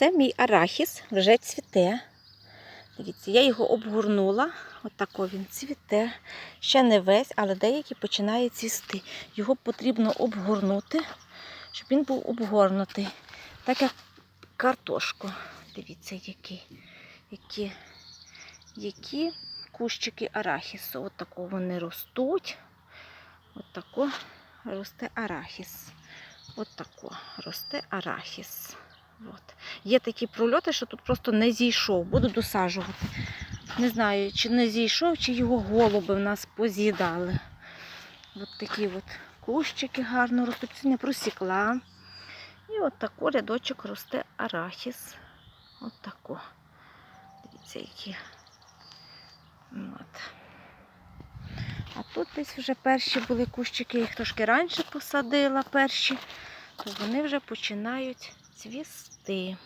Це мій арахіс, вже цвіте. Дивіться, я його обгорнула. Отако він цвіте. Ще не весь, але деякий починає цвісти. Його потрібно обгорнути, щоб він був обгорнутий. Так як картошку. Дивіться, які, які, які кущики арахісу. От вони ростуть. От тако росте арахіс. От тако росте арахіс. От. Є такі прольоти, що тут просто не зійшов. Буду досаджувати. Не знаю, чи не зійшов, чи його голуби в нас поз'їдали. От такі от кущики гарно ростуть. Не просікла. І от тако рядочок росте арахіс. От тако. Дивіться, які. От. А тут десь вже перші були кущики, їх трошки раніше посадила перші, то вони вже починають цвісти.